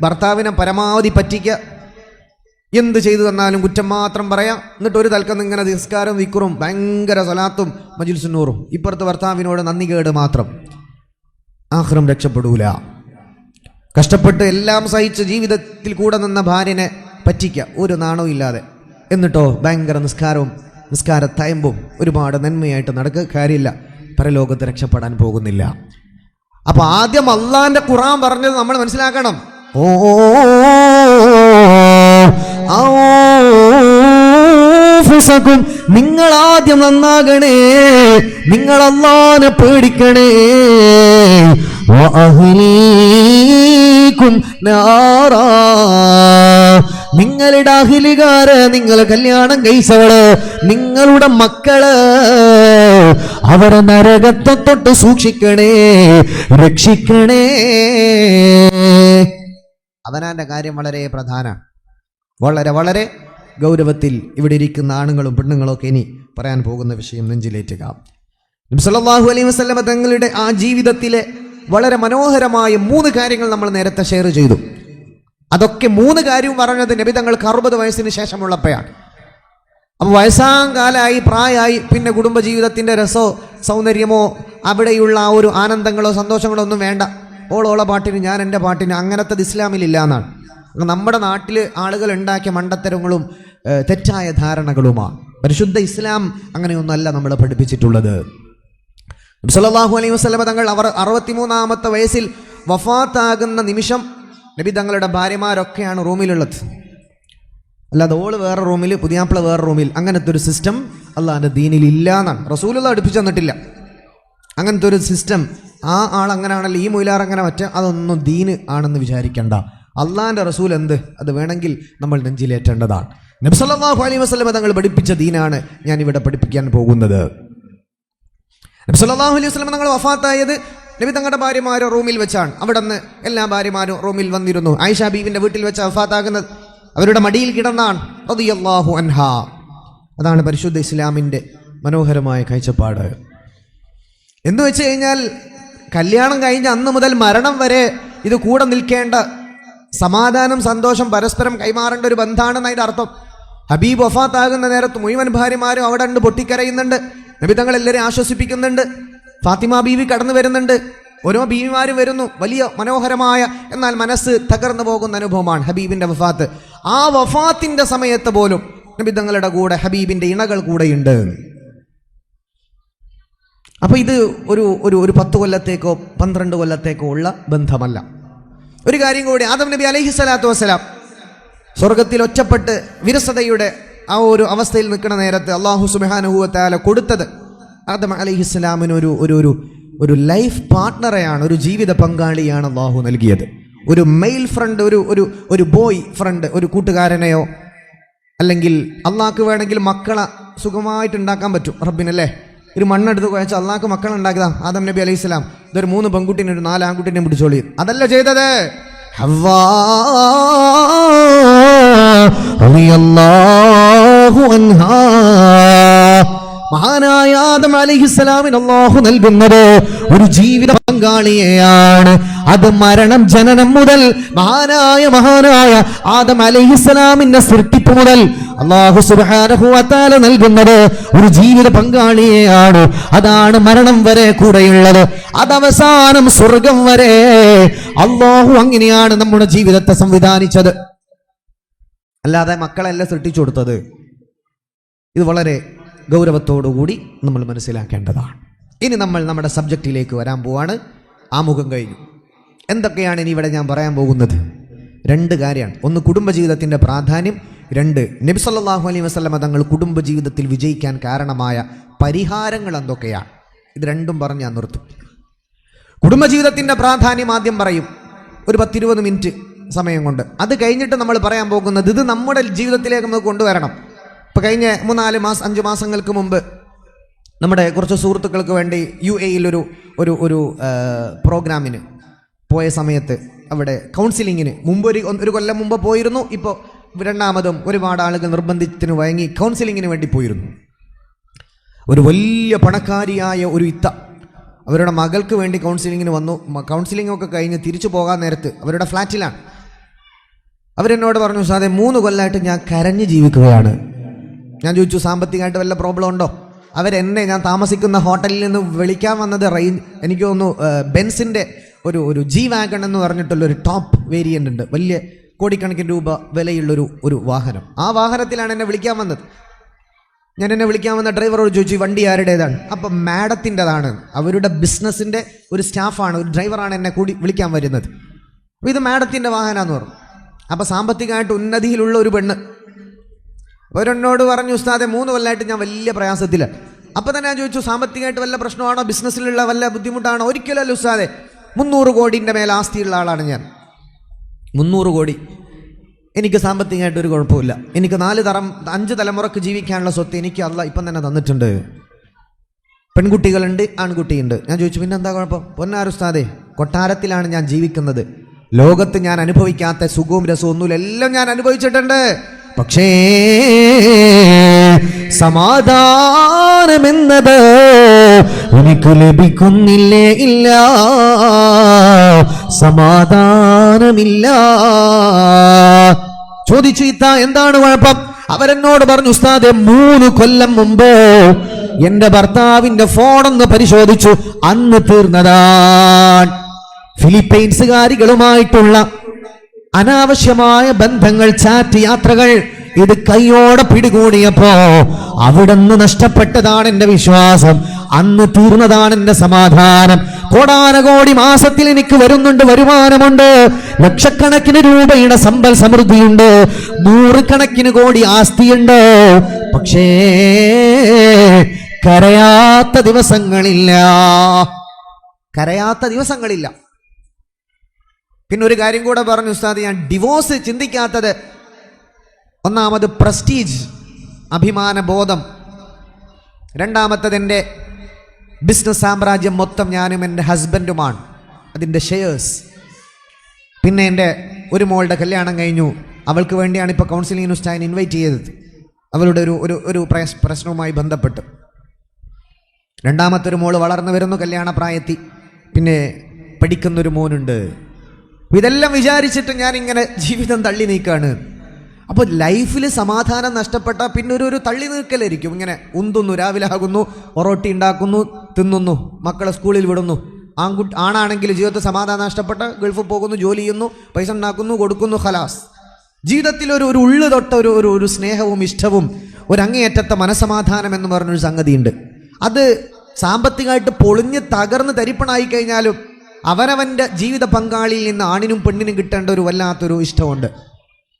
ഭർത്താവിനെ പരമാവധി പറ്റിക്ക. എന്ത് ചെയ്തു തന്നാലും കുറ്റം മാത്രം പറയാം. എന്നിട്ട് ഒരു തൽക്കം ഇങ്ങനെ നിസ്കാരം വിക്കുറും ഭയങ്കര സ്വലാത്തും മജുൽസുന്നൂറും ഇപ്പുറത്ത് ഭർത്താവിനോട് നന്ദി കേട് മാത്രം. ആഹ്റം രക്ഷപ്പെടൂല. കഷ്ടപ്പെട്ട് എല്ലാം സഹിച്ച് ജീവിതത്തിൽ കൂടെ നിന്ന ഭാര്യനെ പറ്റിക്കുക ഒരു നാണവും ഇല്ലാതെ. എന്നിട്ടോ ഭയങ്കര നിസ്കാരവും നിസ്കാര തയമ്പും ഒരുപാട് നന്മയായിട്ട് നടക്കുക കാര്യമില്ല. പരലോകത്ത് രക്ഷപ്പെടാൻ പോകുന്നില്ല. അപ്പോൾ ആദ്യം അള്ളാന്റെ ഖുറാൻ പറഞ്ഞത് നമ്മൾ മനസ്സിലാക്കണം. ഓ നിങ്ങൾ ആദ്യം നന്നാകണേ നിങ്ങൾ അള്ളാനെ പേടിക്കണേ. നിങ്ങളുടെ അഹിലുകാര് നിങ്ങൾ കല്യാണം കഴിച്ചവൾ നിങ്ങളുടെ മക്കൾ അവരെ നരകത്തെ തൊട്ട് സൂക്ഷിക്കണേ രക്ഷിക്കണേ അവനാന്റെ കാര്യം വളരെ പ്രധാനമാണ്. വളരെ വളരെ ഗൗരവത്തിൽ ഇവിടെ ഇരിക്കുന്ന ആണുങ്ങളും പെണ്ണുങ്ങളും ഒക്കെ ഇനി പറയാൻ പോകുന്ന വിഷയം നെഞ്ചിലേറ്റുക. സല്ലല്ലാഹു അലൈഹി വസല്ലമ തങ്ങളുടെ ആ ജീവിതത്തിലെ വളരെ മനോഹരമായ മൂന്ന് കാര്യങ്ങൾ നമ്മൾ നേരത്തെ ഷെയർ ചെയ്തു. അതൊക്കെ മൂന്ന് കാര്യവും പറഞ്ഞത് നബി തങ്ങൾക്ക് അറുപത് വയസ്സിന് ശേഷമുള്ളപ്പോഴാണ്. അപ്പോൾ വയസ്സാം കാലായി പ്രായമായി പിന്നെ കുടുംബജീവിതത്തിന്റെ രസോ സൗന്ദര്യമോ അവിടെയുള്ള ആ ഒരു ആനന്ദങ്ങളോ സന്തോഷങ്ങളോ ഒന്നും വേണ്ട. ഓളോള പാട്ടിന് ഞാൻ എന്റെ പാട്ടിന് അങ്ങനത്തത് ഇസ്ലാമിലില്ല എന്നാണ് നമ്മുടെ നാട്ടിൽ ആളുകൾ ഉണ്ടാക്കിയ മണ്ടത്തരങ്ങളും തെറ്റായ ധാരണകളുമാണ്. പരിശുദ്ധ ഇസ്ലാം അങ്ങനെയൊന്നല്ല നമ്മളെ പഠിപ്പിച്ചിട്ടുള്ളത്. സല്ലല്ലാഹു അലൈഹി വസ്ലമ തങ്ങൾ അവർ അറുപത്തിമൂന്നാമത്തെ വയസ്സിൽ വഫാത്താകുന്ന നിമിഷം നബി തങ്ങളുടെ ഭാര്യമാരൊക്കെയാണ് റൂമിലുള്ളത്. അല്ലാതെ ഓൾ വേറെ റൂമിൽ പുതിയാപ്പിള വേറെ റൂമിൽ. അങ്ങനത്തെ ഒരു സിസ്റ്റം അള്ളാഹാന്റെ ദീനിൽ ഇല്ല എന്നാണ് റസൂലുള്ള അടുപ്പിച്ചു തന്നിട്ടില്ല. അങ്ങനത്തെ ഒരു സിസ്റ്റം ആ ആൾ അങ്ങനെയാണല്ലോ ഈ മൊയിലാർ അങ്ങനെ മറ്റ അതൊന്നും ദീന് ആണെന്ന് വിചാരിക്കണ്ട. അള്ളാന്റെ റസൂൽ എന്ത്? അത് വേണമെങ്കിൽ നമ്മൾ നെഞ്ചിലേറ്റേണ്ടതാണ്. നബ്സല്ലാഹു അലൈഹി വസ്ലമ തങ്ങൾ പഠിപ്പിച്ച ദീനാണ് ഞാൻ ഇവിടെ പഠിപ്പിക്കാൻ പോകുന്നത്. നബ്സല്ലാഹു അലൈഹി വസല്ലം തങ്ങൾ വഫാത്തായത് നബി തങ്ങളുടെ ഭാര്യമാരോ റൂമിൽ വെച്ചാണ്. അവിടെ നിന്ന് എല്ലാ ഭാര്യമാരും റൂമിൽ വന്നിരുന്നു. ആയിഷ ബീവിന്റെ വീട്ടിൽ വെച്ച് വഫാത്താകുന്നത് അവരുടെ മടിയിൽ കിടന്നാണ്. റളിയല്ലാഹു അൻഹ. അതാണ് പരിശുദ്ധ ഇസ്ലാമിന്റെ മനോഹരമായ കാഴ്ചപ്പാട്. എന്ന് വെച്ച് കഴിഞ്ഞാൽ കല്യാണം കഴിഞ്ഞ അന്ന് മുതൽ മരണം വരെ ഇത് കൂടെ നിൽക്കേണ്ട സമാധാനം സന്തോഷം പരസ്പരം കൈമാറേണ്ട ഒരു ബന്ധാണെന്ന് അതിന്റെ അർത്ഥം. ഹബീബ് വഫാത്താകുന്ന നേരത്ത് മുഴുവൻ ഭാര്യമാരും അവിടെ ഉണ്ട് പൊട്ടിക്കരയുന്നുണ്ട്. നബി തങ്ങൾ എല്ലാവരെയും ആശ്വസിപ്പിക്കുന്നുണ്ട്. ഫാത്തിമ ബീവി കടന്നു വരുന്നുണ്ട്. ഓരോ ബീവിമാരും വരുന്നു. വലിയ മനോഹരമായ എന്നാൽ മനസ്സ് തകർന്നു പോകുന്ന അനുഭവമാണ് ഹബീബിന്റെ വഫാത്ത്. ആ വഫാത്തിന്റെ സമയത്ത് പോലും നബി തങ്ങളുടെ കൂടെ ഹബീബിന്റെ ഇണകൾ കൂടെയുണ്ട്. അപ്പൊ ഇത് ഒരു ഒരു ഒരു പത്ത് കൊല്ലത്തേക്കോ പന്ത്രണ്ട് കൊല്ലത്തേക്കോ ഉള്ള ബന്ധമല്ല. ഒരു കാര്യം കൂടി ആദം നബി അലൈഹി സ്വലാത്തു വസ്സലാം സ്വർഗത്തിൽ ഒറ്റപ്പെട്ട് വിരസതയുടെ ആ ഒരു അവസ്ഥയിൽ നിൽക്കുന്ന നേരത്ത് അള്ളാഹു സുബാനുഹുവത്താല കൊടുത്തത് ആദം അലൈഹി സ്വലാമിന് ഒരു ഒരു ഒരു ലൈഫ് പാർട്ട്ണറെയാണ് ഒരു ജീവിത പങ്കാളിയാണ് അള്ളാഹു നൽകിയത്. ഒരു മെയിൽ ഫ്രണ്ട് ഒരു ഒരു ഒരു ബോയ് ഫ്രണ്ട് ഒരു കൂട്ടുകാരനെയോ അല്ലെങ്കിൽ അള്ളാഹ്ക്ക് വേണമെങ്കിൽ മക്കളെ സുഖമായിട്ട് ഉണ്ടാക്കാൻ പറ്റും റബ്ബിനല്ലേ? ഒരു മണ്ണെടുത്ത് കുഴച്ച് അള്ളാഹ്ക്ക് മക്കൾ ഉണ്ടാക്കിയതാ ആദം നബി അലൈഹി സ്വലാം. ഇതൊരു മൂന്ന് പെൺകുട്ടിനെ ഒരു നാല് ആൺകുട്ടിനെ പിടിച്ചോളി. അതല്ല ചെയ്തത്. മഹാനാ ആദം അലൈഹിസ്സലാമിന് അള്ളാഹു നൽകുന്നത് ഒരു ജീവിത പങ്കാളിയെയാണ്. അത് മരണം ജനനം മുതൽ മഹാനായ മഹാനായ ആദം അലൈഹിസ്സലാമിന്റെ സൃഷ്ടിപ്പ് മുതൽ അള്ളാഹു സുബ്ഹാനഹു വതആല നൽകുന്നത് ഒരു ജീവിത പങ്കാളിയെയാണ്. അതാണ് മരണം വരെ കൂടെയുള്ളത്. അതവസാനം സ്വർഗം വരെ അള്ളാഹു അങ്ങനെയാണ് നമ്മുടെ ജീവിതത്തെ സംവിധാനിച്ചത്. അല്ലാതെ മക്കളല്ല സൃഷ്ടിച്ചു കൊടുത്തത്? ഇത് വളരെ ഗൗരവത്തോടുകൂടി നമ്മൾ മനസ്സിലാക്കേണ്ടതാണ്. ഇനി നമ്മൾ നമ്മുടെ സബ്ജക്റ്റിലേക്ക് വരാൻ പോവാണ്. ആമുഖം കഴിഞ്ഞു. എന്തൊക്കെയാണ് ഇനി ഇവിടെ ഞാൻ പറയാൻ പോകുന്നത്? രണ്ട് കാര്യമാണ്. ഒന്ന് കുടുംബജീവിതത്തിന്റെ പ്രാധാന്യം രണ്ട് നബി സല്ലല്ലാഹു അലൈഹി വസല്ലമ തങ്ങൾ കുടുംബജീവിതത്തിൽ വിജയിക്കാൻ കാരണമായ പരിഹാരങ്ങൾ എന്തൊക്കെയാണ്? ഇത് രണ്ടും പറഞ്ഞ് ഞാൻ നിർത്തും. കുടുംബജീവിതത്തിന്റെ പ്രാധാന്യം ആദ്യം പറയും. ഒരു പത്തിരുപത് മിനിറ്റ് സമയം കൊണ്ട്. അത് കഴിഞ്ഞിട്ട് നമ്മൾ പറയാൻ പോകുന്നത് ഇത് നമ്മുടെ ജീവിതത്തിലേക്ക് നമുക്ക് കൊണ്ടുവരണം. ഇപ്പം കഴിഞ്ഞ മൂന്നാൽ മാസം അഞ്ച് മാസങ്ങൾക്ക് മുമ്പ് നമ്മുടെ കുറച്ച് സുഹൃത്തുക്കൾക്ക് വേണ്ടി യു എയിലൊരു ഒരു ഒരു ഒരു പ്രോഗ്രാമിന് പോയ സമയത്ത് അവിടെ കൗൺസിലിങ്ങിന് മുമ്പ് ഒരു ഒരു കൊല്ലം മുമ്പ് പോയിരുന്നു. ഇപ്പോൾ രണ്ടാമതും ഒരുപാട് ആളുകൾ നിർബന്ധത്തിന് വഴങ്ങി കൗൺസിലിങ്ങിന് വേണ്ടി പോയിരുന്നു. ഒരു വലിയ പണക്കാരിയായ ഒരു ഇത്ത അവരുടെ മകൾക്ക് വേണ്ടി കൗൺസിലിങ്ങിന് വന്നു. കൗൺസിലിംഗ് ഒക്കെ കഴിഞ്ഞ് തിരിച്ചു പോകാൻ നേരത്ത് അവരുടെ ഫ്ലാറ്റിലാണ്. അവരെന്നോട് പറഞ്ഞു സാറേ മൂന്ന് കൊല്ലമായിട്ട് ഞാൻ കരഞ്ഞ് ജീവിക്കുകയാണ്. ഞാൻ ചോദിച്ചു സാമ്പത്തികമായിട്ട് വല്ല പ്രോബ്ലം ഉണ്ടോ? അവരെന്നെ ഞാൻ താമസിക്കുന്ന ഹോട്ടലിൽ നിന്ന് വിളിക്കാൻ വന്നത് റേഞ്ച് എനിക്ക് തോന്നുന്നു ബെൻസിന്റെ ഒരു ഒരു ജി വാഗൺ എന്ന് പറഞ്ഞിട്ടുള്ള ഒരു ടോപ്പ് വേരിയന്റ് ഉണ്ട്. വലിയ കോടിക്കണക്കിന് രൂപ വിലയുള്ളൊരു ഒരു വാഹനം. ആ വാഹനത്തിലാണ് എന്നെ വിളിക്കാൻ വന്നത്. ഞാൻ എന്നെ വിളിക്കാൻ വന്ന ഡ്രൈവറോട് ചോദിച്ചു "ഈ വണ്ടി ആരുടേതാണ്? അപ്പം മാഡത്തിന്റെതാണ്. അവരുടെ ബിസിനസ്സിന്റെ ഒരു സ്റ്റാഫാണ് ഒരു ഡ്രൈവറാണ് എന്നെ കൂടി വിളിക്കാൻ വരുന്നത്. അപ്പോൾ ഇത് മാഡത്തിന്റെ വാഹനമാണെന്ന് പറഞ്ഞു. അപ്പോൾ സാമ്പത്തികമായിട്ട് ഉന്നതിയിലുള്ള ഒരു പെണ്ണ് അവരെന്നോട് പറഞ്ഞു ഉസ്താദെ മൂന്ന് കൊല്ലമായിട്ട് ഞാൻ വലിയ പ്രയാസത്തിലാണ് അപ്പോൾ തന്നെ ഞാൻ ചോദിച്ചു സാമ്പത്തികമായിട്ട് വല്ല പ്രശ്നമാണോ? ബിസിനസ്സിലുള്ള വല്ല ബുദ്ധിമുട്ടാണോ? ഒരിക്കലല്ല ഉസ്താദെ മുന്നൂറ് കോടിന്റെ മേലെ ആസ്തിയുള്ള ആളാണ് ഞാൻ. മുന്നൂറ് കോടി. എനിക്ക് സാമ്പത്തികമായിട്ട് ഒരു കുഴപ്പമില്ല. എനിക്ക് നാല് തരം അഞ്ച് തലമുറയ്ക്ക് ജീവിക്കാനുള്ള സ്വത്ത് എനിക്ക് അല്ല ഇപ്പം തന്നെ തന്നിട്ടുണ്ട്. പെൺകുട്ടികളുണ്ട് ആൺകുട്ടിയുണ്ട്. ഞാൻ ചോദിച്ചു പിന്നെ എന്താ കുഴപ്പം പൊന്നാരുസ്താദെ കൊട്ടാരത്തിലാണ് ഞാൻ ജീവിക്കുന്നത്. ലോകത്ത് ഞാൻ അനുഭവിക്കാത്ത സുഖവും രസവും ഒന്നുമില്ല. എല്ലാം ഞാൻ അനുഭവിച്ചിട്ടുണ്ട്. പക്ഷേ സമാധാനമെന്നത് എനിക്ക് ലഭിക്കുന്നില്ലേ ഇല്ല. സമാധാനമില്ല. ചോദിച്ചു ഇത്ത എന്താണ് കുഴപ്പം? അവരെന്നോട് പറഞ്ഞു ഉസ്താദെ മൂന്ന് കൊല്ലം മുമ്പ് എന്റെ ഭർത്താവിന്റെ ഫോണൊന്ന് പരിശോധിച്ചു. അന്ന് തീർന്നതാണ് ഫിലിപ്പൈൻസുകാരികളുമായിട്ടുള്ള അനാവശ്യമായ ബന്ധങ്ങൾ ചാറ്റ് യാത്രകൾ ഇത് കൈയോടെ പിടികൂടിയപ്പോ അവിടുന്ന് നഷ്ടപ്പെട്ടതാണ് എന്റെ വിശ്വാസം. അന്ന് തീർന്നതാണ് എന്റെ സമാധാനം. കോടാനകോടി മാസത്തിൽ എനിക്ക് വരുന്നുണ്ട് വരുമാനമുണ്ട്. ലക്ഷക്കണക്കിന് രൂപയുടെ സമ്പൽ സമൃദ്ധിയുണ്ട്. നൂറുകണക്കിന് കോടി ആസ്തിയുണ്ട്. പക്ഷേ കരയാത്ത ദിവസങ്ങളില്ല. കരയാത്ത ദിവസങ്ങളില്ല. പിന്നെ ഒരു കാര്യം കൂടെ പറഞ്ഞു ഉസ്താദ്. ഞാൻ ഡിവോഴ്സ് ചിന്തിക്കാത്തത് ഒന്നാമത് പ്രസ്റ്റീജ് അഭിമാന ബോധം. രണ്ടാമത്തത് എന്റെ ബിസിനസ് സാമ്രാജ്യം മൊത്തം ഞാനും എന്റെ ഹസ്ബൻഡുമാണ് അതിന്റെ ഷെയേഴ്സ് പിന്നെ എന്റെ ഒരു മോളുടെ കല്യാണം കഴിഞ്ഞു. അവൾക്ക് വേണ്ടിയാണ് ഇപ്പോൾ കൗൺസിലിംഗ് ഉസ്താദിനെ ഇൻവൈറ്റ് ചെയ്തത്. അവളുടെ ഒരു ഒരു ഒരു പ്രശ്നവുമായി ബന്ധപ്പെട്ട്. രണ്ടാമത്തെ ഒരു മോൾ വളർന്നു വരുന്നു കല്യാണ പ്രായത്തിൽ പിന്നെ പഠിക്കുന്നൊരു മോനുണ്ട്. ഇതെല്ലാം വിചാരിച്ചിട്ട് ഞാൻ ഇങ്ങനെ ജീവിതം തള്ളി നീക്കാണ്. അപ്പോൾ ലൈഫിൽ സമാധാനം നഷ്ടപ്പെട്ട പിന്നെ ഒരു ഒരു തള്ളി നീക്കലായിരിക്കും. ഇങ്ങനെ ഉന്തുന്നു രാവിലെ ആകുന്നു ഒറോട്ടി ഉണ്ടാക്കുന്നു തിന്നുന്നു മക്കളെ സ്കൂളിൽ വിടുന്നു. ആൺകുട്ടി ആണാണെങ്കിൽ ജീവിതത്തിൽ സമാധാനം നഷ്ടപ്പെട്ട ഗൾഫിൽ പോകുന്നു ജോലി ചെയ്യുന്നു പൈസ ഉണ്ടാക്കുന്നു കൊടുക്കുന്നു ഖലാസ്. ജീവിതത്തിൽ ഒരു ഒരു ഉള്ളു തൊട്ട ഒരു ഒരു ഒരു സ്നേഹവും ഇഷ്ടവും ഒരു അങ്ങേയറ്റത്തെ മനസമാധാനം എന്ന് പറഞ്ഞൊരു സംഗതിയുണ്ട്. അത് സാമ്പത്തികമായിട്ട് പൊളിഞ്ഞ് തകർന്ന് തരിപ്പണായി കഴിഞ്ഞാലും അവനവന്റെ ജീവിത പങ്കാളിയിൽ നിന്ന് ആണിനും പെണ്ണിനും കിട്ടേണ്ട ഒരു വല്ലാത്തൊരു ഇഷ്ടമുണ്ട്.